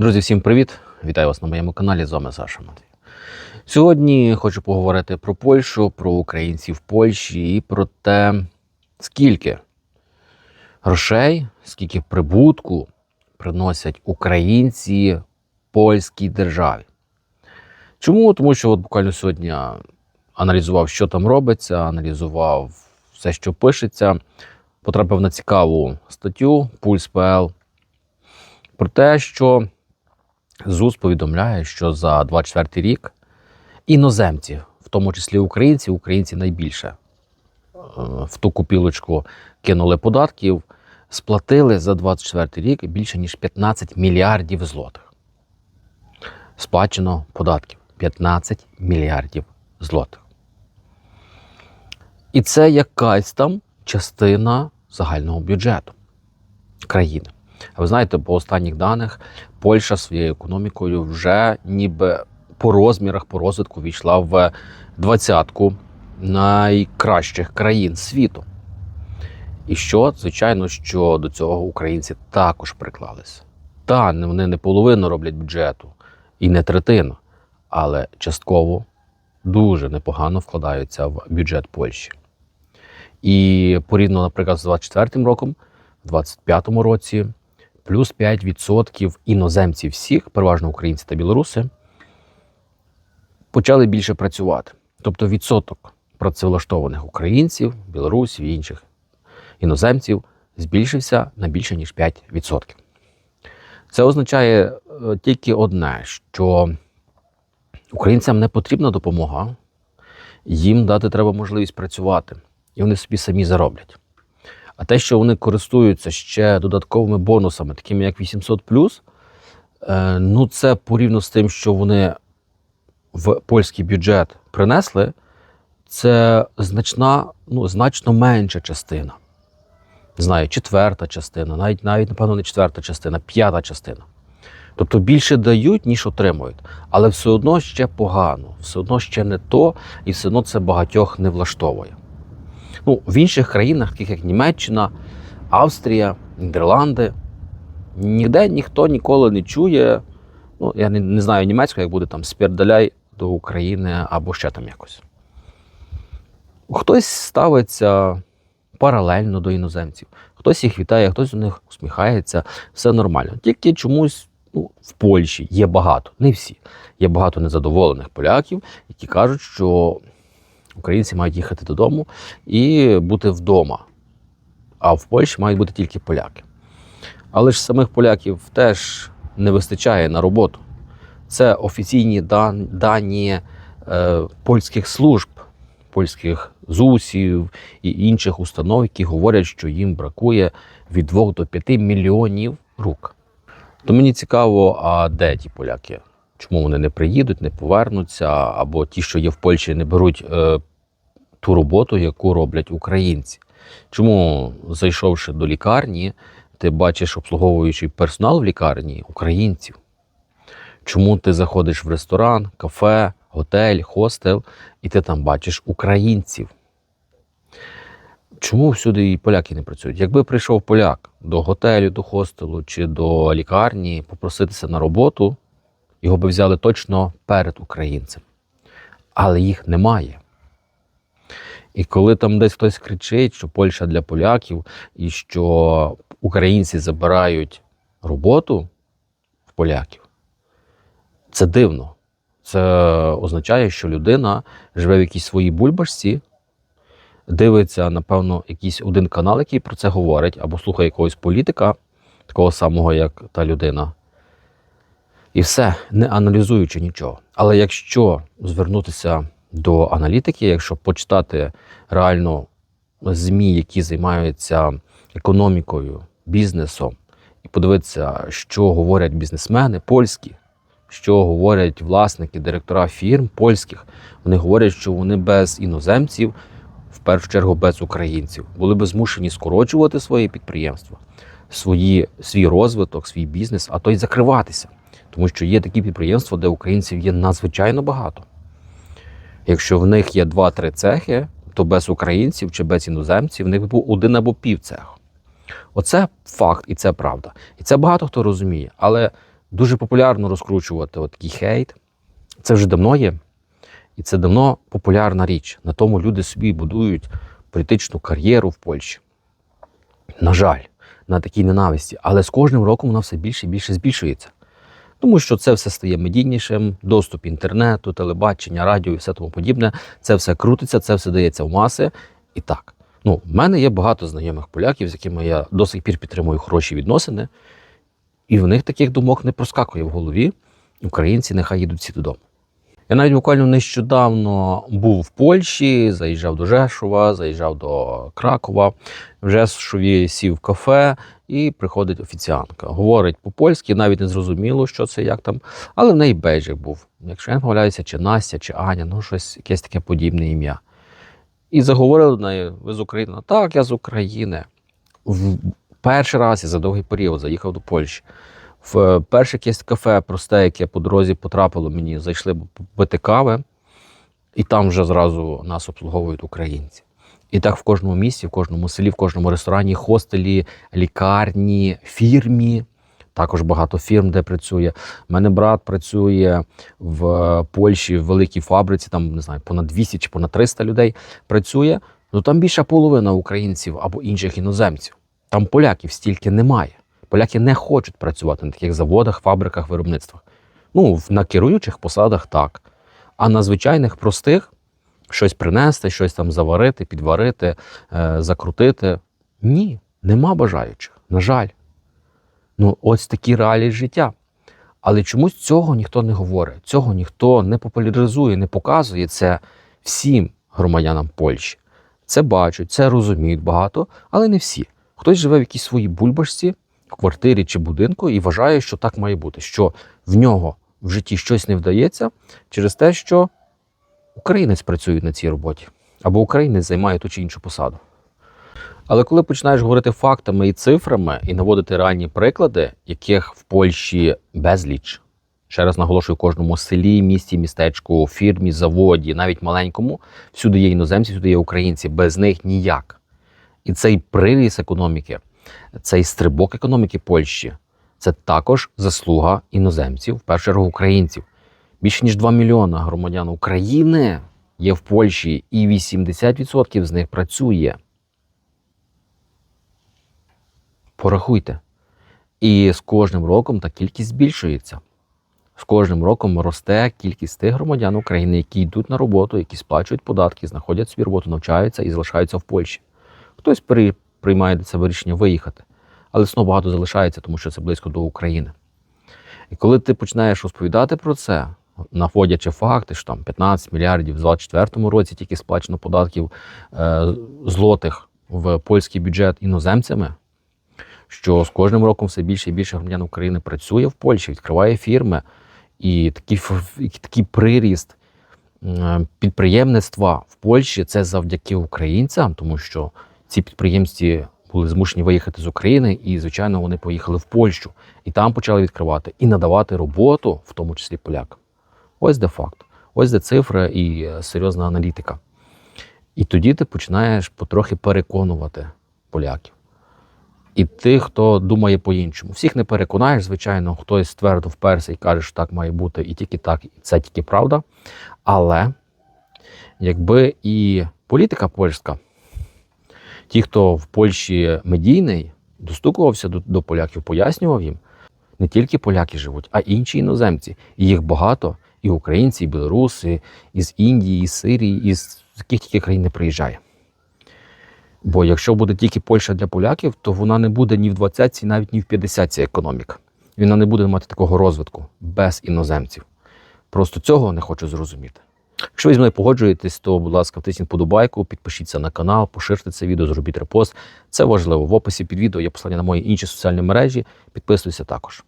Друзі, всім привіт! Вітаю вас на моєму каналі. З вами Саша Матвій. Сьогодні хочу поговорити про Польщу, про українців в Польщі і про те, скільки грошей, скільки прибутку приносять українці польській державі. Чому? Тому що от буквально сьогодні аналізував, що там робиться, аналізував все, що пишеться. Потрапив на цікаву статтю Пульс.пл про те, що ЗУС повідомляє, що за 24 рік іноземці, в тому числі українці, українці найбільше е, в ту купілочку кинули податків, сплатили за 24 рік більше ніж 15 мільярдів злотих. Сплачено податків 15 мільярдів злотих. І це якась там частина загального бюджету країни. А ви знаєте, по останніх даних Польща своєю економікою вже ніби по розмірах, по розвитку війшла в двадцятку найкращих країн світу. І що, звичайно, що до цього українці також приклалися. Та, вони не половину роблять бюджету і не третину, але частково дуже непогано вкладаються в бюджет Польщі. І порівняно, наприклад, з 24 роком, в 25 році плюс 5% іноземців всіх, переважно українці та білоруси, почали більше працювати. Тобто відсоток працевлаштованих українців, білорусів і інших іноземців збільшився на більше ніж 5%. Це означає е, тільки одне, що українцям не потрібна допомога, їм дати треба можливість працювати, і вони собі самі зароблять. А те, що вони користуються ще додатковими бонусами, такими як 800 е, ну це порівняно з тим, що вони в польський бюджет принесли, це значна, ну, значно менша частина. Знаю, четверта частина, навіть, навіть, напевно, не четверта частина, п'ята частина. Тобто більше дають, ніж отримують. Але все одно ще погано, все одно ще не то, і все одно це багатьох не влаштовує. Ну, В інших країнах, таких як Німеччина, Австрія, Нідерланди, ніде ніхто ніколи не чує. Ну, я не, не знаю німецькою, як буде там спірдаляй до України або ще там якось. Хтось ставиться паралельно до іноземців, хтось їх вітає, хтось до них усміхається, все нормально. Тільки чомусь ну, в Польщі є багато, не всі. Є багато незадоволених поляків, які кажуть, що українці мають їхати додому і бути вдома. А в Польщі мають бути тільки поляки. Але ж самих поляків теж не вистачає на роботу. Це офіційні дані е, польських служб, польських ЗУСів і інших установ, які говорять, що їм бракує від 2 до 5 мільйонів рук. То мені цікаво, а де ті поляки? Чому вони не приїдуть, не повернуться, або ті, що є в Польщі, не беруть е, ту роботу, яку роблять українці? Чому, зайшовши до лікарні, ти бачиш обслуговуючий персонал в лікарні українців? Чому ти заходиш в ресторан, кафе, готель, хостел, і ти там бачиш українців? Чому всюди і поляки не працюють? Якби прийшов поляк до готелю, до хостелу чи до лікарні попроситися на роботу, його би взяли точно перед українцем. Але їх немає. І коли там десь хтось кричить, що Польща для поляків, і що українці забирають роботу в поляків, це дивно. Це означає, що людина живе в якійсь своїй бульбашці, дивиться, напевно, якийсь один канал, який про це говорить, або слухає якогось політика, такого самого, як та людина. І все, не аналізуючи нічого. Але якщо звернутися до аналітики, якщо почитати реально ЗМІ, які займаються економікою, бізнесом, і подивитися, що говорять бізнесмени польські, що говорять власники, директора фірм польських, вони говорять, що вони без іноземців, в першу чергу без українців, були би змушені скорочувати свої підприємства, свої, свій розвиток, свій бізнес, а то й закриватися. Тому що є такі підприємства, де українців є надзвичайно багато. Якщо в них є 2-3 цехи, то без українців чи без іноземців в них був один або пів цеху. Оце факт і це правда. І це багато хто розуміє. Але дуже популярно розкручувати от такий хейт. Це вже давно є. І це давно популярна річ. На тому люди собі будують політичну кар'єру в Польщі. На жаль, на такій ненависті. Але з кожним роком вона все більше і більше збільшується. Тому що це все стає медійнішим, доступ інтернету, телебачення, радіо і все тому подібне. Це все крутиться, це все дається в маси. І так. Ну, в мене є багато знайомих поляків, з якими я до сих пір підтримую хороші відносини. І в них таких думок не проскакує в голові. Українці нехай їдуть всі додому. Я навіть буквально нещодавно був в Польщі, заїжджав до Жешова, заїжджав до Кракова. В Жешові сів в кафе і приходить офіціантка. Говорить по-польськи, навіть не зрозуміло, що це, як там, але в неї бейджик був. Якщо я не помиляюся, чи Настя, чи Аня, ну щось якесь таке подібне ім'я. І заговорили до неї, ви з України? Так, я з України. В перший раз я за довгий період заїхав до Польщі. В перше якесь кафе просте, яке по дорозі потрапило мені, зайшли пити кави, і там вже зразу нас обслуговують українці. І так в кожному місті, в кожному селі, в кожному ресторані, хостелі, лікарні, фірмі. Також багато фірм, де працює. У мене брат працює в Польщі в великій фабриці, там не знаю, понад 200 чи понад 300 людей працює. Ну там більша половина українців або інших іноземців. Там поляків стільки немає. Поляки не хочуть працювати на таких заводах, фабриках, виробництвах. Ну, на керуючих посадах так. А на звичайних простих щось принести, щось там заварити, підварити, е, закрутити. Ні, нема бажаючих. На жаль. Ну, ось такі реалії життя. Але чомусь цього ніхто не говорить, цього ніхто не популяризує, не показує це всім громадянам Польщі. Це бачать, це розуміють багато, але не всі. Хтось живе в якійсь своїй бульбашці, в квартирі чи будинку і вважає, що так має бути, що в нього в житті щось не вдається через те, що українець працює на цій роботі, або українець займає ту чи іншу посаду. Але коли починаєш говорити фактами і цифрами і наводити реальні приклади, яких в Польщі безліч, ще раз наголошую, кожному селі, місті, містечку, фірмі, заводі, навіть маленькому, всюди є іноземці, всюди є українці, без них ніяк. І цей приріс економіки, цей стрибок економіки Польщі це також заслуга іноземців, в першу чергу українців. Більше ніж 2 мільйона громадян України є в Польщі, і 80% з них працює. Порахуйте. І з кожним роком та кількість збільшується. З кожним роком росте кількість тих громадян України, які йдуть на роботу, які сплачують податки, знаходять собі роботу, навчаються і залишаються в Польщі. Хтось при, приймає для себе рішення виїхати, але знову багато залишається, тому що це близько до України. І коли ти починаєш розповідати про це, наводячи факти, що там 15 мільярдів в 2024 році тільки сплачено податків е, злотих в польський бюджет іноземцями, що з кожним роком все більше і більше громадян України працює в Польщі, відкриває фірми, і такий, такий приріст е, підприємництва в Польщі це завдяки українцям, тому що ці підприємці були змушені виїхати з України, і, звичайно, вони поїхали в Польщу і там почали відкривати і надавати роботу, в тому числі полякам. Ось де факт, ось де цифри і е, серйозна аналітика. І тоді ти починаєш потрохи переконувати поляків. І тих, хто думає по-іншому. Всіх не переконаєш, звичайно, хтось твердо вперся і каже, що так має бути, і тільки так, і це тільки правда. Але якби і політика польська, ті, хто в Польщі медійний, достукувався до, до поляків, пояснював їм, не тільки поляки живуть, а інші іноземці. І їх багато, і українці, і білоруси, із Індії, із Сирії, із яких тільки країн не приїжджає. Бо якщо буде тільки Польща для поляків, то вона не буде ні в 20-ці, навіть ні в 50-ці економіка. Вона не буде мати такого розвитку без іноземців. Просто цього не хочу зрозуміти. Якщо ви зі мною погоджуєтесь, то, будь ласка, втисніть подобайку, підпишіться на канал, поширте це відео, зробіть репост. Це важливо. В описі під відео є посилання на мої інші соціальні мережі. Підписуйся також.